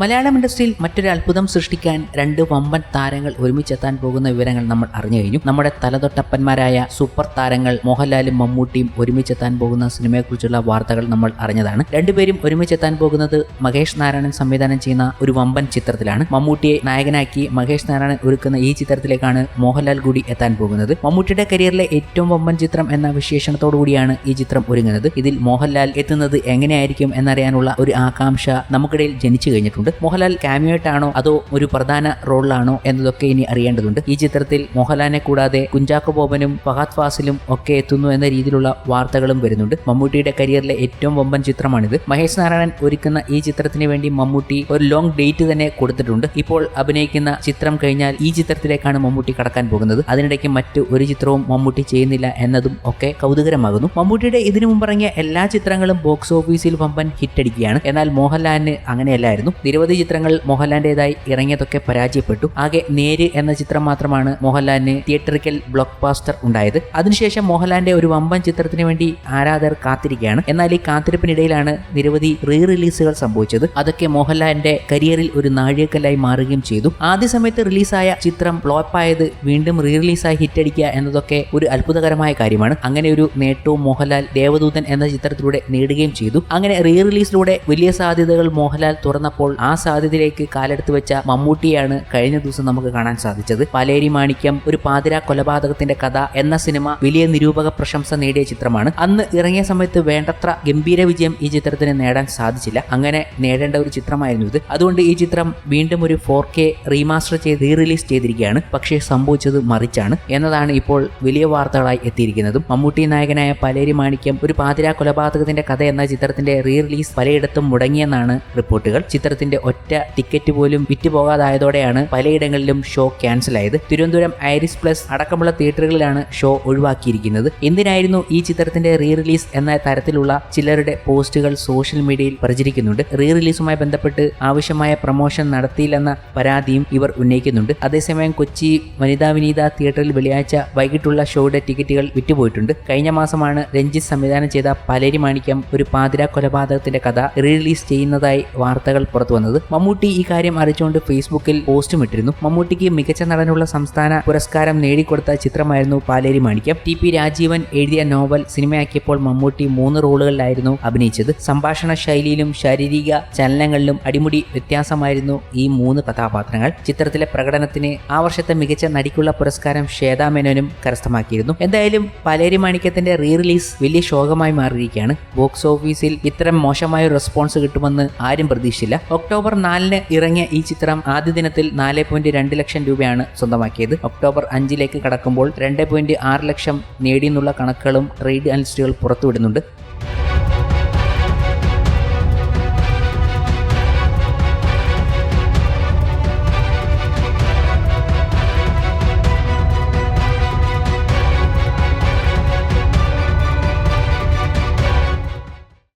മലയാളം ഇൻഡസ്ട്രിയിൽ മറ്റൊരു അത്ഭുതം സൃഷ്ടിക്കാൻ രണ്ട് വമ്പൻ താരങ്ങൾ ഒരുമിച്ചെത്താൻ പോകുന്ന വിവരങ്ങൾ നമ്മൾ അറിഞ്ഞു കഴിഞ്ഞു. നമ്മുടെ തലതൊട്ടപ്പന്മാരായ സൂപ്പർ താരങ്ങൾ മോഹൻലാലും മമ്മൂട്ടിയും ഒരുമിച്ചെത്താൻ പോകുന്ന സിനിമയെക്കുറിച്ചുള്ള വാർത്തകൾ നമ്മൾ അറിഞ്ഞതാണ്. രണ്ടുപേരും ഒരുമിച്ചെത്താൻ പോകുന്നത് മഹേഷ് നാരായണൻ സംവിധാനം ചെയ്യുന്ന ഒരു വമ്പൻ ചിത്രത്തിലാണ്. മമ്മൂട്ടിയെ നായകനാക്കി മഹേഷ് നാരായണൻ ഒരുക്കുന്ന ഈ ചിത്രത്തിലേക്കാണ് മോഹൻലാൽ കൂടി എത്താൻ പോകുന്നത്. മമ്മൂട്ടിയുടെ കരിയറിലെ ഏറ്റവും വമ്പൻ ചിത്രം എന്ന വിശേഷണത്തോടു കൂടിയാണ് ഈ ചിത്രം ഒരുങ്ങുന്നത്. ഇതിൽ മോഹൻലാൽ എത്തുന്നത് എങ്ങനെയായിരിക്കും എന്നറിയാനുള്ള ഒരു ആകാംക്ഷ നമുക്കിടയിൽ ജനിച്ചു കഴിഞ്ഞിട്ടുണ്ട്. മോഹൻലാൽ ക്യാമിയോട്ടാണോ അതോ ഒരു പ്രധാന റോളിലാണോ എന്നതൊക്കെ ഇനി അറിയേണ്ടതുണ്ട്. ഈ ചിത്രത്തിൽ മോഹൻലാലിനെ കൂടാതെ കുഞ്ചാക്കോ ബോബനും ഫഹാദ് ഫാസിലും ഒക്കെ എത്തുന്നു എന്ന രീതിയിലുള്ള വാർത്തകളും വരുന്നുണ്ട്. മമ്മൂട്ടിയുടെ കരിയറിലെ ഏറ്റവും വമ്പൻ ചിത്രമാണിത്. മഹേഷ് നാരായണൻ ഒരുക്കുന്ന ഈ ചിത്രത്തിന് വേണ്ടി മമ്മൂട്ടി ഒരു ലോങ് ഡേറ്റ് തന്നെ കൊടുത്തിട്ടുണ്ട്. ഇപ്പോൾ അഭിനയിക്കുന്ന ചിത്രം കഴിഞ്ഞാൽ ഈ ചിത്രത്തിലേക്കാണ് മമ്മൂട്ടി കടക്കാൻ പോകുന്നത്. അതിനിടയ്ക്ക് മറ്റു ഒരു ചിത്രവും മമ്മൂട്ടി ചെയ്യുന്നില്ല എന്നതും ഒക്കെ കൗതുകരമാകുന്നു. മമ്മൂട്ടിയുടെ ഇതിനു മുമ്പിറങ്ങിയ എല്ലാ ചിത്രങ്ങളും ബോക്സ് ഓഫീസിൽ വമ്പൻ ഹിറ്റടിക്കുകയാണ്. എന്നാൽ മോഹൻലാലിന് അങ്ങനെയല്ലായിരുന്നു. നിരവധി ചിത്രങ്ങൾ മോഹൻലാലിന്റെതായി ഇറങ്ങിയതൊക്കെ പരാജയപ്പെട്ടു. ആകെ നേര് എന്ന ചിത്രം മാത്രമാണ് മോഹൻലാലിന് തിയേറ്ററിക്കൽ ബ്ലോക്ക് ബാസ്റ്റർ ഉണ്ടായത്. അതിനുശേഷം മോഹൻലാലിന്റെ ഒരു വമ്പൻ ചിത്രത്തിന് വേണ്ടി ആരാധകർ കാത്തിരിക്കുകയാണ്. എന്നാൽ ഈ കാത്തിരിപ്പിനിടയിലാണ് നിരവധി റീ റിലീസുകൾ സംഭവിച്ചത്. അതൊക്കെ മോഹൻലാലിന്റെ കരിയറിൽ ഒരു നാഴികക്കല്ലായി മാറുകയും ചെയ്തു. ആദ്യ സമയത്ത് റിലീസായ ചിത്രം ഫ്ലോപ്പായത് വീണ്ടും റീ റിലീസായി ഹിറ്റടിക്കുക എന്നതൊക്കെ ഒരു അത്ഭുതകരമായ കാര്യമാണ്. അങ്ങനെ ഒരു നേട്ടവും മോഹൻലാൽ ദേവദൂതൻ എന്ന ചിത്രത്തിലൂടെ നേടുകയും ചെയ്തു. അങ്ങനെ റീ റിലീസിലൂടെ വലിയ സാധ്യതകൾ മോഹൻലാൽ തുറന്നപ്പോൾ ആ സാധ്യതയിലേക്ക് കാലെടുത്ത് വെച്ച മമ്മൂട്ടിയാണ് കഴിഞ്ഞ ദിവസം നമുക്ക് കാണാൻ സാധിച്ചത്. പലേരി മാണിക്യം ഒരു പാതിര കൊലപാതകത്തിന്റെ കഥ എന്ന സിനിമ വലിയ നിരൂപക പ്രശംസ നേടിയ ചിത്രമാണ്. അന്ന് ഇറങ്ങിയ സമയത്ത് വേണ്ടത്ര ഗംഭീര വിജയം ഈ ചിത്രത്തിന് നേടാൻ സാധിച്ചില്ല. അങ്ങനെ നേടേണ്ട ഒരു ചിത്രമായിരുന്നു ഇത്. അതുകൊണ്ട് ഈ ചിത്രം വീണ്ടും ഒരു ഫോർ കെ റീമാസ്റ്റർ ചെയ്ത് റിലീസ് ചെയ്തിരിക്കുകയാണ്. പക്ഷേ സംഭവിച്ചത് മറിച്ചാണ് എന്നതാണ് ഇപ്പോൾ വലിയ വാർത്തകളായി എത്തിയിരിക്കുന്നതും. മമ്മൂട്ടി നായകനായ പലേരി മാണിക്യം ഒരു പാതിര കൊലപാതകത്തിന്റെ കഥ എന്ന ചിത്രത്തിന്റെ റീ റിലീസ് പലയിടത്തും മുടങ്ങിയെന്നാണ് റിപ്പോർട്ടുകൾ. ചിത്രത്തിന്റെ ഒറ്റ ടിക്കറ്റ് പോലും വിറ്റ് പോകാതായതോടെയാണ് പലയിടങ്ങളിലും ഷോ ക്യാൻസൽ ആയത് തിരുവനന്തപുരം ഐറിസ് പ്ലസ് അടക്കമുള്ള തിയേറ്ററുകളിലാണ് ഷോ ഒഴിവാക്കിയിരിക്കുന്നത്. എന്തിനായിരുന്നു ഈ ചിത്രത്തിന്റെ റീ റിലീസ് എന്ന തരത്തിലുള്ള ചിലരുടെ പോസ്റ്റുകൾ സോഷ്യൽ മീഡിയയിൽ പ്രചരിക്കുന്നുണ്ട്? റീ റിലീസുമായി ബന്ധപ്പെട്ട് ആവശ്യമായ പ്രമോഷൻ നടത്തിയില്ലെന്ന പരാതിയും ഇവർ ഉന്നയിക്കുന്നുണ്ട്. അതേസമയം കൊച്ചി വനിതാ വിനീത തിയേറ്ററിൽ വെള്ളിയാഴ്ച വൈകിട്ടുള്ള ഷോയുടെ ടിക്കറ്റുകൾ വിറ്റുപോയിട്ടുണ്ട്. കഴിഞ്ഞ മാസമാണ് രഞ്ജിത്ത് സംവിധാനം ചെയ്ത പലേരി മാണിക്യം ഒരു പാതിരാ കൊലപാതകത്തിന്റെ കഥ റീ റിലീസ് ചെയ്യുന്നതായി വാർത്തകൾ പുറത്തു വന്നത് മമ്മൂട്ടി ഈ കാര്യം അറിയിച്ചുകൊണ്ട് ഫേസ്ബുക്കിൽ പോസ്റ്റും ഇട്ടിരുന്നു. മമ്മൂട്ടിക്ക് മികച്ച നടനുള്ള സംസ്ഥാന പുരസ്കാരം നേടിക്കൊടുത്ത ചിത്രമായിരുന്നു പാലേരി മാണിക്യം. ടി പി രാജീവൻ എഴുതിയ നോവൽ സിനിമയാക്കിയപ്പോൾ മമ്മൂട്ടി മൂന്ന് റോളുകളിലായിരുന്നു അഭിനയിച്ചത്. സംഭാഷണ ശൈലിയിലും ശാരീരിക ചലനങ്ങളിലും അടിമുടി വ്യത്യാസമായിരുന്നു ഈ മൂന്ന് കഥാപാത്രങ്ങൾ. ചിത്രത്തിലെ പ്രകടനത്തിന് ആ വർഷത്തെ മികച്ച നടിക്കുള്ള പുരസ്കാരം ശ്വേതാ മേനോനും കരസ്ഥമാക്കിയിരുന്നു. എന്തായാലും പലേരി മാണിക്യത്തിന്റെ റീ റിലീസ് വലിയ ശോകമായി മാറിയിരിക്കുകയാണ്. ബോക്സ് ഓഫീസിൽ ഇത്തരം മോശമായ റെസ്പോൺസ് കിട്ടുമെന്ന് ആരും പ്രതീക്ഷിച്ചില്ല. ഒക്ടോബർ നാലിന് ഇറങ്ങിയ ഈ ചിത്രം ആദ്യ ദിനത്തിൽ നാല് പോയിന്റ് രണ്ട് ലക്ഷം രൂപയാണ് സ്വന്തമാക്കിയത്. ഒക്ടോബർ അഞ്ചിലേക്ക് കടക്കുമ്പോൾ രണ്ട് പോയിന്റ് ആറ് ലക്ഷം നേടിയെന്നുള്ള കണക്കുകളും ട്രേഡ് അനലിസ്റ്റുകൾ പുറത്തുവിടുന്നുണ്ട്.